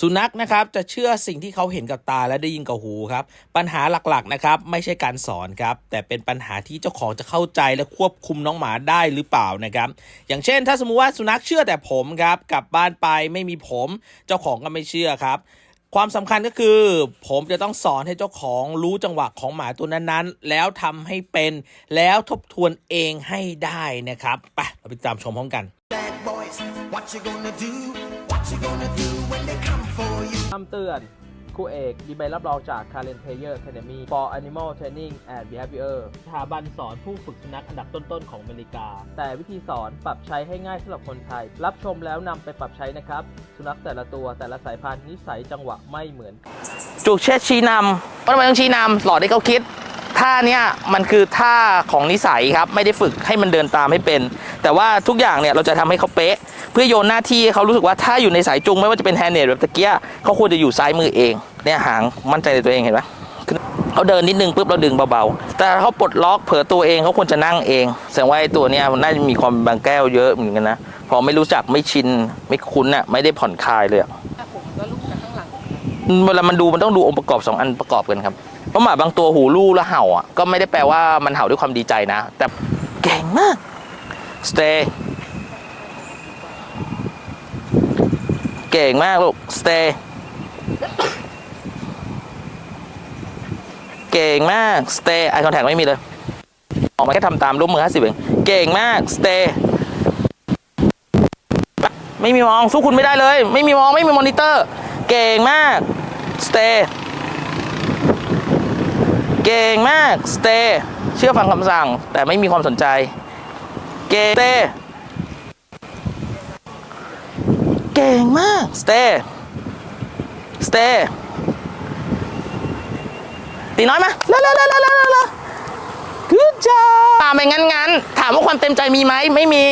สุนัขนะครับจะเชื่อสิ่งที่เขาเห็นกับตาและได้ยินกับหูครับ ปัญหาหลักๆนะครับไม่ใช่การสอนครับ แต่เป็นปัญหาที่เจ้าของจะเข้าใจและควบคุมน้องหมาได้หรือเปล่านะครับ อย่างเช่น ถ้าสมมุติว่าสุนัขเชื่อแต่ผมครับกลับบ้านไปไม่มีผม เจ้าของก็ไม่เชื่อครับความสำคัญก็คือ ผมจะต้องสอนให้เจ้าของรู้จังหวะของหมาตัวนั้นๆ แล้วทำให้เป็นแล้วทบทวนเองให้ได้นะครับ ไป เราไปตามชมพร้อมกัน Bad boys, what you gonna do? What you gonna do when they come for you? คำเตือนครูเอกมีใบรับรองจาก Karen Player Academy for Animal Training and Behavior สถาบันสอนผู้ฝึกสุนัขอันดับต้นๆของอเมริกา แต่วิธีสอนปรับใช้ให้ง่ายสำหรับคนไทย รับชมแล้วนำไปปรับใช้นะครับ สุนัขแต่ละตัวแต่ละสายพันธุ์นิสัยจังหวะไม่เหมือนกันจุกเชิดชี้นำว่าทำไมต้องชี้นำหลอดให้เขาคิด ท่าเนี้ยมันคือท่าของนิสัยครับไม่ได้ฝึกให้มันเดินตามให้เป็น แต่ว่าทุกอย่างเนี่ยเราจะทำให้เขาเป๊ะ เพื่อโยนหน้าที่ให้เขารู้สึกว่าถ้าอยู่ในสายจุงไม่ว่าจะเป็นแฮนด์เนดแบบตะเกียเขาควรจะอยู่ซ้ายมือเองเนี่ยหางมั่นใจในตัวเองเห็นไหมเขาเดินนิดนึงปุ๊บเราดึงเบาๆ แต่ถ้าเขาปลดล็อกเผลอตัวเองเขาควรจะนั่งเอง แสดงว่าไอ้ตัวเนี้ยมันน่าจะมีความบางแก้วเยอะเหมือนกันนะ พอไม่รู้จักไม่ชินไม่คุ้นน่ะไม่ได้ผ่อนคลายเลยอะเวลามันดูมันต้องดูองค์ประกอบสองอันประกอบกันครับ เพราะหมาบางตัวหูลู่แล้วเห่าอะก็ไม่ได้แปลว่ามันเห่าด้วยความดีใจนะ แต่เก่งมาก stay เก่งมากลูก stay เก่งมาก stay eye contact ไม่มีเลย ออกมาแค่ทำตามรูปมือ50เองเก่งมาก stay ไม่มีมองสู้คุณไม่ได้เลย ไม่มีมองไม่มีมอนิเตอร์ เก่งมาก stay เก่งมาก stay เชื่อฟังคำสั่ง แต่ไม่มีความสนใจ เก่ง stay เก่งมาก stay stay ตีน้อยมาเร็วเร็วเร็วเร็วเร็วเร็ว good job ตามไปงั้นงั้นๆถามว่าความเต็มใจมีไหมไม่มี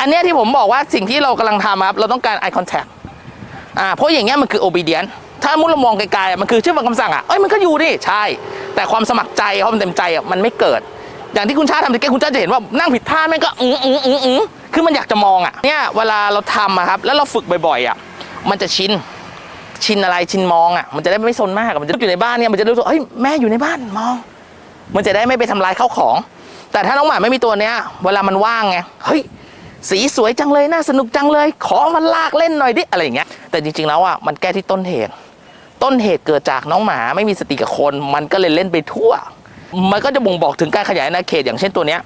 อันเนี้ยที่ผมบอกว่าสิ่งที่เรากำลังทำครับ เราต้องการ eye contact อ่าเพราะอย่างเงี้ยมันคือ obedient ถ้ามุดเรามองไกลๆอะมันคือเชื่อฟังคำสั่งอะเอ้ยมันก็อยู่ดิใช่ แต่ความสมัครใจความเต็มใจอะมันไม่เกิด อย่างที่คุณชาทำตะเกียคุณชาจะเห็นว่านั่งผิดท่าแม่งก็อืออืออืออือคือมันอยากจะมองอะเนี่ยเวลาเราทำอะครับแล้วเราฝึกบ่อยๆอะมันจะชินชินอะไรชินมองอะมันจะได้ไม่ซนมากมันจะอยู่ในบ้านเนี่ยมันจะรู้สึกเฮ้ยแม่อยู่ในบ้านมอง มันจะได้ไม่ไปทำลายข้าวของ แต่ถ้าน้องหมาไม่มีตัวเนี้ย เวลามันว่างไงเฮ้ยสีสวยจังเลยน่าสนุกจังเลย ขอมันลากเล่นหน่อยดิอะไรอย่างเงี้ยแต่จริงๆแล้วอะมันแก้ที่ต้นเหตุ ต้นเหตุเกิดจากน้องหมาไม่มีสติกับคน มันก็เลยเล่นไปทั่ว มันก็จะบ่งบอกถึงการขยายอาณาเขตอย่างเช่นตัวเนี้ย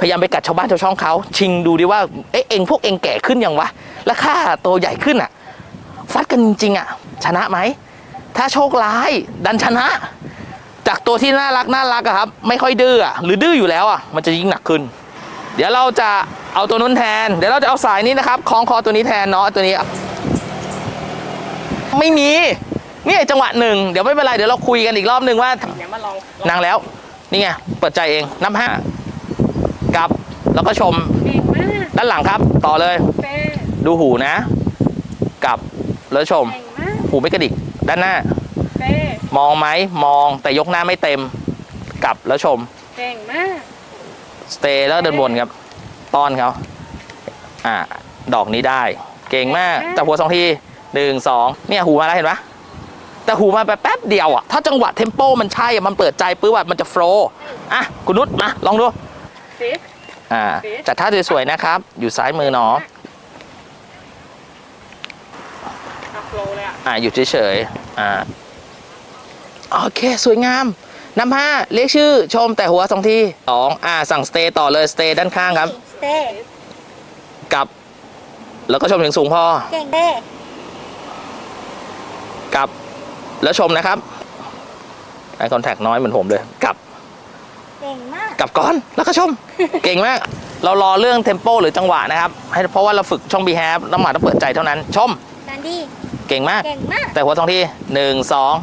พยายามไปกัดชาวบ้านชาวช่องเขาชิงดูดิว่าเอ๊ะเองพวกเองแก่ขึ้นยังวะแล้วค่าตัวใหญ่ขึ้นอะ ฟัดกันจริงๆอะ ชนะไหม ถ้าโชคร้ายดันชนะ จากตัวที่น่ารักน่ารักอะครับ ไม่ค่อยดื้อหรือดื้ออยู่แล้วอะมันจะยิ่งหนักขึ้น เดี๋ยวเราจะเอาตัวนู้นแทน เดี๋ยวเราจะเอาสายนี้นะครับคล้องคอตัวนี้แทนเนาะตัวนี้ไม่มี นี่จังหวะหนึ่งเดี๋ยวไม่เป็นไรเดี๋ยวเราคุยกันอีกรอบหนึ่งว่านั่งแล้ว นี่ไงเปิดใจเองนับห้ากลับแล้วก็ชมเก่งมากด้านหลังครับ ต่อเลย เป้ดูหูนะกลับแล้วชม เก่งมากหูไม่กระดิกด้านหน้า เป้มองไหมมองแต่ยกหน้าไม่เต็ม กลับแล้วชม เก่งมากสเตย์แล้วเดินวนครับ ต้อนเขาอ่า ดอกนี้ได้ เก่งมากแต่หัวสองทีหนึ่งสองเนี่ยหูมาแล้วเห็นปะ แต่หูมาแป๊บเดียวอะถ้าจังหวะเทมโปมันใช่อะมันเปิดใจปื้ว่ามันจะโฟล์อะคุณนุชมาลองดูฟิตอ่าจัดท่าสวยๆนะครับ อยู่ซ้ายมือเนาะอัพโหลดเลยอะอ่าอยู่เฉยๆอ่าโอเคสวยงามนำห้าเรียกชื่อชมแต่หัวสองทีสองอ่าสั่งสเตย์ต่อเลยสเตย์ด้านข้างครับเต้กลับ แล้วก็ชมถึงสูงพอเก่งเต้กลับ แล้วชมนะครับไอคอนแทคน้อยเหมือนผมเลยกลับเก่งมากกลับก่อนแล้วก็ชม เก่งมาก เรารอเรื่องเทมโปหรือจังหวะนะครับให้เพราะว่าเราฝึกช่องบีแฮปน้ำหมาต้องเปิดใจเท่านั้น ชม ดันดี้เก่งมาก เก่งมาก แต่หัวทองทีหนึ่งสอง